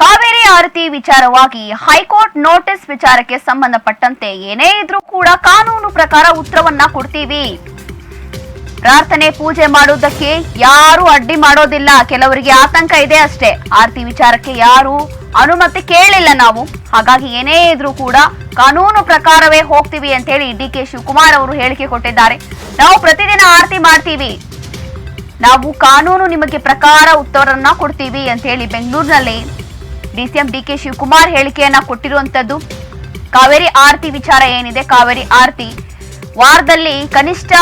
ಕಾವೇರಿ ಆರತಿ ವಿಚಾರವಾಗಿ high court notice ವಿಚಾರಕ್ಕೆ ಸಂಬಂಧಪಟ್ಟಂತೆ ಏನೇ ಇದ್ರೂ ಕೂಡ ಕಾನೂನು ಪ್ರಕಾರ ಉತ್ತರವನ್ನ ಕೊಡ್ತೀವಿ. ಪ್ರಾರ್ಥನೆ ಪೂಜೆ ಮಾಡೋದಕ್ಕೆ ಯಾರು ಅಡ್ಡಿ ಮಾಡೋದಿಲ್ಲ. ಕೆಲವರಿಗೆ ಆತಂಕ ಇದೆ ಅಷ್ಟೇ. ಆರತಿ ವಿಚಾರಕ್ಕೆ ಯಾರು ಅನುಮತಿ ಕೇಳಿಲ್ಲ ನಾವು. ಹಾಗಾಗಿ ಏನೇ ಇದ್ರೂ ಕೂಡ ಕಾನೂನು ಪ್ರಕಾರವೇ ಹೋಗ್ತೀವಿ ಅಂತ ಹೇಳಿ ಡಿ ಕೆ ಶಿವಕುಮಾರ್ ಅವರು ಹೇಳಿಕೆ ಕೊಟ್ಟಿದ್ದಾರೆ. ನಾವು ಪ್ರತಿದಿನ ಆರತಿ ಮಾಡ್ತೀವಿ. ನಾವು ಕಾನೂನು ನಿಮಗೆ ಪ್ರಕಾರ ಉತ್ತರವನ್ನ ಕೊಡ್ತೀವಿ ಅಂತ ಹೇಳಿ ಬೆಂಗಳೂರಿನಲ್ಲಿ ಡಿಸಿಎಂ ಡಿಕೆ ಶಿವಕುಮಾರ್ ಹೇಳಿಕೆಯನ್ನ ಕೊಟ್ಟಿರುವಂತದ್ದು. ಕಾವೇರಿ ಆರತಿ ವಿಚಾರ ಏನಿದೆ? ಕಾವೇರಿ ಆರತಿ ವಾರದಲ್ಲಿ ಕನಿಷ್ಠ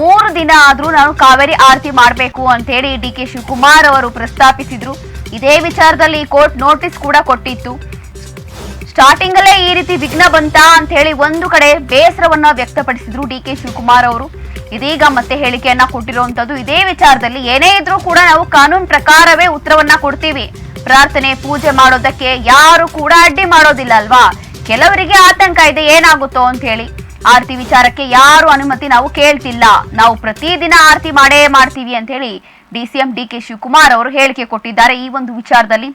ಮೂರು ದಿನ ಆದ್ರೂ ನಾನು ಕಾವೇರಿ ಆರತಿ ಮಾಡಬೇಕು ಅಂತ ಹೇಳಿ ಡಿ ಕೆ ಶಿವಕುಮಾರ್ ಅವರು ಪ್ರಸ್ತಾಪಿಸಿದ್ರು. ಇದೇ ವಿಚಾರದಲ್ಲಿ ಕೋರ್ಟ್ ನೋಟಿಸ್ ಕೂಡ ಕೊಟ್ಟಿತ್ತು. ಸ್ಟಾರ್ಟಿಂಗ್ ಅಲ್ಲೇ ಈ ರೀತಿ ವಿಘ್ನ ಬಂತ ಅಂತ ಹೇಳಿ ಒಂದು ಕಡೆ ಬೇಸರವನ್ನ ವ್ಯಕ್ತಪಡಿಸಿದ್ರು ಡಿ ಕೆ ಶಿವಕುಮಾರ್ ಅವರು. ಇದೀಗ ಮತ್ತೆ ಹೇಳಿಕೆಯನ್ನ ಕೊಟ್ಟಿರುವಂತದ್ದು ಇದೇ ವಿಚಾರದಲ್ಲಿ ಏನೇ ಇದ್ರೂ ಕೂಡ ನಾವು ಕಾನೂನು ಪ್ರಕಾರವೇ ಉತ್ತರವನ್ನ ಕೊಡ್ತೀವಿ. ಪ್ರಾರ್ಥನೆ, ಪೂಜೆ ಮಾಡೋದಕ್ಕೆ ಯಾರು ಕೂಡ ಅಡ್ಡಿ ಮಾಡೋದಿಲ್ಲ ಅಲ್ವಾ? ಕೆಲವರಿಗೆ ಆತಂಕ ಇದೆ, ಏನಾಗುತ್ತೋ ಅಂತ ಹೇಳಿ. ಆರತಿ ವಿಚಾರಕ್ಕೆ ಯಾರು ಅನುಮತಿ ನಾವು ಕೇಳ್ತಿಲ್ಲ. ನಾವು ಪ್ರತಿದಿನ ಆರತಿ ಮಾಡೇ ಮಾಡ್ತೀವಿ ಅಂತ ಹೇಳಿ D C M D K Shivakumar ಅವರು ಹೇಳಿಕೆ ಕೊಟ್ಟಿದ್ದಾರೆ ಈ ಒಂದು ವಿಚಾರದಲ್ಲಿ.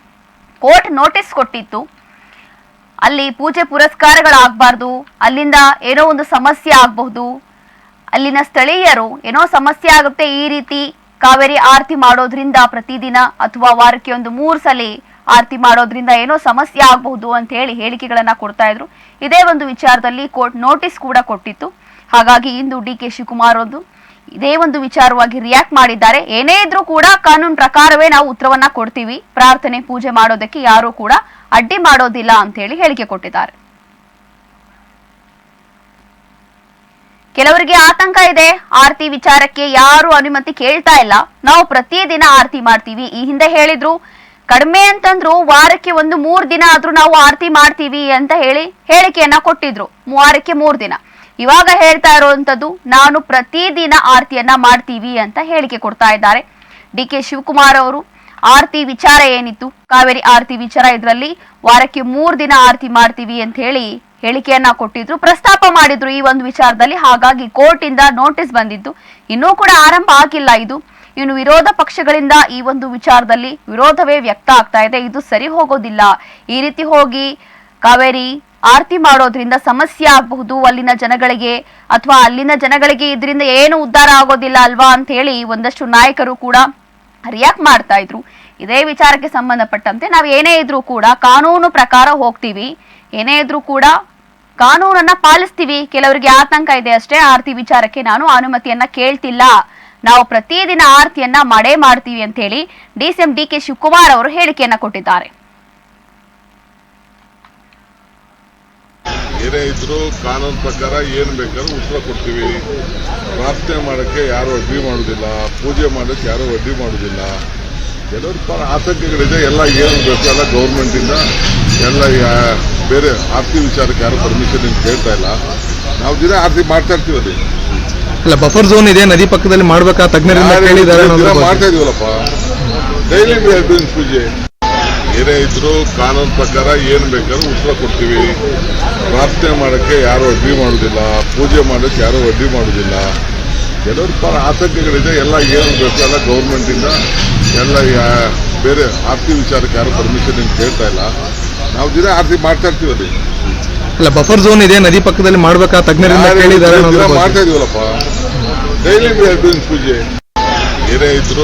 ಕೋರ್ಟ್ ನೋಟಿಸ್ ಕೊಟ್ಟಿತ್ತು. ಅಲ್ಲಿ ಪೂಜೆ ಪುರಸ್ಕಾರಗಳಾಗಬಾರ್ದು, ಅಲ್ಲಿಂದ ಏನೋ ಒಂದು ಸಮಸ್ಯೆ ಆಗಬಹುದು, ಅಲ್ಲಿನ ಸ್ಥಳೀಯರು ಏನೋ ಸಮಸ್ಯೆ ಆಗುತ್ತೆ ಈ ರೀತಿ ಕಾವೇರಿ ಆರತಿ ಮಾಡೋದ್ರಿಂದ ಪ್ರತಿದಿನ ಅಥವಾ ವಾರಕ್ಕೆ ಒಂದು ಮೂರು ಸಲ ಆರತಿ ಮಾಡೋದ್ರಿಂದ ಏನೋ ಸಮಸ್ಯೆ ಆಗಬಹುದು ಅಂತ ಹೇಳಿ ಹೇಳಿಕೆಗಳನ್ನ ಕೊಡ್ತಾ ಇದ್ರು. ಇದೇ ಒಂದು ವಿಚಾರದಲ್ಲಿ ಕೋರ್ಟ್ ನೋಟಿಸ್ ಕೂಡ ಕೊಟ್ಟಿತ್ತು. ಹಾಗಾಗಿ ಇಂದು ಡಿ ಕೆ ಶಿವಕುಮಾರ್ ಒಂದು ಇದೇ ಒಂದು ವಿಚಾರವಾಗಿ ರಿಯಾಕ್ಟ್ ಮಾಡಿದ್ದಾರೆ. ಏನೇ ಇದ್ರೂ ಕೂಡ ಕಾನೂನು ಪ್ರಕಾರವೇ ನಾವು ಉತ್ತರವನ್ನ ಕೊಡ್ತೀವಿ. ಪ್ರಾರ್ಥನೆ, ಪೂಜೆ ಮಾಡೋದಕ್ಕೆ ಯಾರು ಕೂಡ ಅಡ್ಡಿ ಮಾಡೋದಿಲ್ಲ ಅಂತ ಹೇಳಿ ಹೇಳಿಕೆ ಕೊಟ್ಟಿದ್ದಾರೆ. ಕೆಲವರಿಗೆ ಆತಂಕ ಇದೆ. ಆರ್ತಿ ವಿಚಾರಕ್ಕೆ ಯಾರು ಅನುಮತಿ ಕೇಳ್ತಾ ಇಲ್ಲ. ನಾವು ಪ್ರತಿದಿನ ಆರ್ತಿ ಮಾಡ್ತೀವಿ. ಈ ಹಿಂದೆ ಹೇಳಿದ್ರು, ಕಡಿಮೆ ಅಂತಂದ್ರು ವಾರಕ್ಕೆ ಒಂದು ಮೂರ್ ದಿನ ಆದ್ರೂ ನಾವು ಆರತಿ ಮಾಡ್ತೀವಿ ಅಂತ ಹೇಳಿ ಹೇಳಿಕೆಯನ್ನ ಕೊಟ್ಟಿದ್ರು. ವಾರಕ್ಕೆ ಮೂರ್ ದಿನ. ಇವಾಗ ಹೇಳ್ತಾ ಇರುವಂತದ್ದು, ನಾನು ಪ್ರತಿದಿನ ಆರತಿಯನ್ನ ಮಾಡ್ತೀವಿ ಅಂತ ಹೇಳಿಕೆ ಕೊಡ್ತಾ ಇದ್ದಾರೆ. ಡಿ ಕೆ ಶಿವಕುಮಾರ್ ಅವರು, ಆರತಿ ವಿಚಾರ ಏನಿತ್ತು? ಕಾವೇರಿ ಆರತಿ ವಿಚಾರ ಇದರಲ್ಲಿ ವಾರಕ್ಕೆ ಮೂರ್ ದಿನ ಆರತಿ ಮಾಡ್ತೀವಿ ಅಂತ ಹೇಳಿ ಹೇಳಿಕೆಯನ್ನ ಕೊಟ್ಟಿದ್ರು, ಪ್ರಸ್ತಾಪ ಮಾಡಿದ್ರು ಈ ಒಂದು ವಿಚಾರದಲ್ಲಿ. ಹಾಗಾಗಿ ಕೋರ್ಟ್ ಇಂದ ನೋಟಿಸ್ ಬಂದಿದ್ದು. ಇನ್ನೂ ಕೂಡ ಆರಂಭ ಆಗಿಲ್ಲ ಇದು. ಇನ್ನು ವಿರೋಧ ಪಕ್ಷಗಳಿಂದ ಈ ಒಂದು ವಿಚಾರದಲ್ಲಿ ವಿರೋಧವೇ ವ್ಯಕ್ತ ಆಗ್ತಾ ಇದೆ. ಇದು ಸರಿ ಹೋಗೋದಿಲ್ಲ. ಈ ರೀತಿ ಹೋಗಿ ಕಾವೇರಿ ಆರತಿ ಮಾಡೋದ್ರಿಂದ ಸಮಸ್ಯೆ ಆಗಬಹುದು. ಅಲ್ಲಿನ ಜನಗಳಿಗೆ ಅಥವಾ ಅಲ್ಲಿನ ಜನಗಳಿಗೆ ಇದರಿಂದ ಏನು ಉದ್ಧಾರ ಆಗೋದಿಲ್ಲ ಅಲ್ವಾ ಅಂತ ಹೇಳಿ ಒಂದಷ್ಟು ನಾಯಕರು ಕೂಡ ರಿಯಾಕ್ಟ್ ಮಾಡ್ತಾ ಇದ್ರು. ಇದೇ ವಿಚಾರಕ್ಕೆ ಸಂಬಂಧಪಟ್ಟಂತೆ ನಾವು ಏನೇ ಇದ್ರೂ ಕೂಡ ಕಾನೂನು ಪ್ರಕಾರ ಹೋಗ್ತೀವಿ. ಏನೇ ಇದ್ರೂ ಕೂಡ ಕಾನೂನನ್ನ ಪಾಲಿಸ್ತೀವಿ. ಕೆಲವರಿಗೆ ಆತಂಕ ಇದೆ ಅಷ್ಟೇ. ಆರ್ತಿ ವಿಚಾರಕ್ಕೆ ನಾನು ಅನುಮತಿಯನ್ನ ಕೇಳ್ತಿಲ್ಲ. ನಾವು ಪ್ರತಿದಿನ ಆರತಿಯನ್ನ ಮಾಡೇ ಮಾಡ್ತೀವಿ ಅಂತ ಹೇಳಿ ಡಿಸಿಎಂ ಡಿ ಕೆ ಶಿವಕುಮಾರ್ ಅವರು ಹೇಳಿಕೆಯನ್ನ ಕೊಟ್ಟಿದ್ದಾರೆ. ಏನೇ ಇದ್ರು ಕಾನೂನು ಪ್ರಕಾರ ಏನು ಬೇಕಾದ್ರೂ ಉತ್ತರ ಕೊಡ್ತೀವಿ. ಪ್ರಾರ್ಥನೆ ಮಾಡಕ್ಕೆ ಯಾರು ಅಡ್ಡಿ ಮಾಡೋದಿಲ್ಲ. ಪೂಜೆ ಮಾಡಕ್ಕೆ ಯಾರು ಅಡ್ಡಿ ಮಾಡೋದಿಲ್ಲ. ಕೆಲವ್ರ ಆತಂಕಗಳಿದೆ. ಎಲ್ಲ ಏನು ಬೇಕು ಎಲ್ಲ ಗೌರ್ಮೆಂಟಿಂದ ಎಲ್ಲ ಬೇರೆ ಆರ್ತಿ ವಿಚಾರಕ್ಕೆ ಯಾರು ಪರ್ಮಿಷನ್ ಏನು ಕೇಳ್ತಾ ಇಲ್ಲ. ನಾವು ದಿನ ಆರ್ತಿ ಮಾಡ್ತಾ ಇರ್ತೀವಿ ಅಲ್ಲಿ. ಅಲ್ಲ ಬಫರ್ ಝೋನ್ ಇದೆ ನದಿ ಪಕ್ಕದಲ್ಲಿ ಮಾಡ್ಬೇಕಾ? ತಜ್ಞರಿಂದ ಕೇಳಿದ್ದಾರೆ ದಿನ ಮಾಡ್ತಾ ಇದೀವಲ್ಲಪ್ಪ? ಡೈಲಿ ಡೂಯಿಂಗ್ ಪೂಜೆ. ಏನೇ ಇದ್ರು ಕಾನೂನು ಪ್ರಕಾರ ಏನು ಬೇಕಾದ್ರೂ ಉತ್ತರ ಕೊಡ್ತೀವಿ. ಪ್ರಾರ್ಥನೆ ಮಾಡೋಕ್ಕೆ ಯಾರು ಅಡ್ಡಿ ಮಾಡೋದಿಲ್ಲ. ಪೂಜೆ ಮಾಡೋಕ್ಕೆ ಯಾರು ಅಡ್ಡಿ ಮಾಡೋದಿಲ್ಲ. ಕೆಲವರು ಪರ ಆತಂಕಗಳಿದೆ ಎಲ್ಲ ಏನು ಬೇಕು ಎಲ್ಲ ಗೌರ್ಮೆಂಟಿಂದ ಎಲ್ಲ ಬೇರೆ ಆರ್ತಿ ವಿಚಾರಕ್ಕೆ ಯಾರು ಪರ್ಮಿಷನ್ ಏನು ಕೇಳ್ತಾ ಇಲ್ಲ. ನಾವು ದಿನ ಆರ್ತಿ ಮಾಡ್ತಾ ಇರ್ತೀವಿ ಅಲ್ಲಿ. ಅಲ್ಲ ಬಫರ್ ಝೋನ್ ಇದೆ ನದಿ ಪಕ್ಕದಲ್ಲಿ ಮಾಡ್ಬೇಕಾ? ತಜ್ಞರಿಂದ ಕೇಳಿದ್ದಾರೆ ದಿನ ಮಾಡ್ತಾ ಇದೀವಲ್ಲಪ್ಪ. ಡೈಲಿ ಪೂಜೆ. ಏನೇ ಇದ್ರು